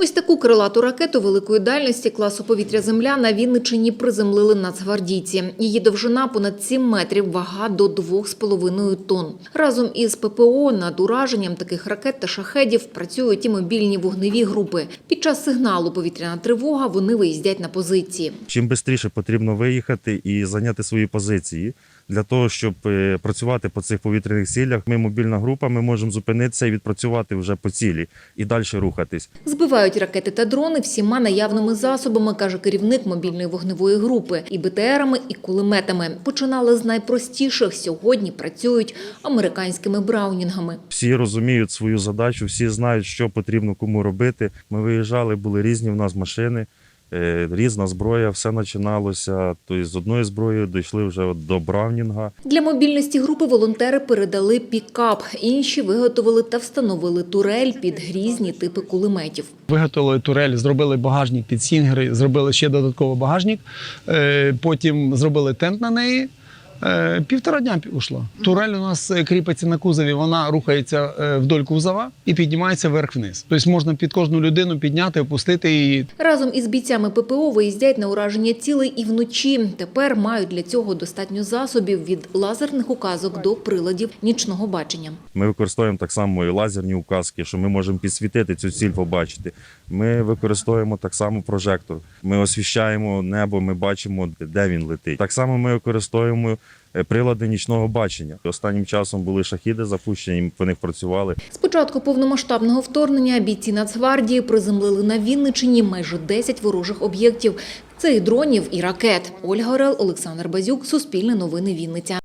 Ось таку крилату ракету великої дальності класу повітря-земля на Вінниччині приземлили нацгвардійці. Її довжина понад 7 метрів, вага до 2,5 тонн. Разом із ППО над ураженням таких ракет та шахедів працюють і мобільні вогневі групи. Під час сигналу повітряна тривога вони виїздять на позиції. Чим швидше потрібно виїхати і зайняти свої позиції для того, щоб е, працювати по цих повітряних цілях. Ми мобільна група, ми можемо зупинитися і відпрацювати вже по цілі і далі рухатись. Збивають ракети та дрони всіма наявними засобами, каже керівник мобільної вогневої групи. І БТРами, і кулеметами. Починали з найпростіших. Сьогодні працюють американськими браунінгами. Всі розуміють свою задачу, всі знають, що потрібно кому робити. Ми виїжджали, були різні в нас машини. Е, Різна зброя, все починалося. Тобто з одної зброї дійшли вже до Бравнінга. Для мобільності групи волонтери передали пікап. Інші виготовили та встановили турель під різні типи кулеметів. Виготовили турель, зробили багажник під сінгери, зробили ще додатковий багажник. Е, Потім зробили тент на неї. Е, Півтора дня ушло. Турель у нас е, кріпиться на кузові, вона рухається е, вдоль кузова і піднімається вверх-вниз. Тобто можна під кожну людину підняти, опустити її. Разом із бійцями ППО виїздять на ураження цілей і вночі. Тепер мають для цього достатньо засобів від лазерних указок до приладів нічного бачення. Ми використовуємо так само і лазерні указки, що ми можемо підсвітити цю ціль, побачити. Ми використовуємо так само прожектор. Ми освіщаємо небо, ми бачимо, де він летить. Так само ми використовуємо прилади нічного бачення. Останнім часом були шахіди запущені, по них працювали. З початку повномасштабного вторгнення бійці Нацгвардії приземлили на Вінничині майже 10 ворожих об'єктів. Це і дронів, і ракет. Ольга Орел, Олександр Базюк, Суспільне новини Вінниця.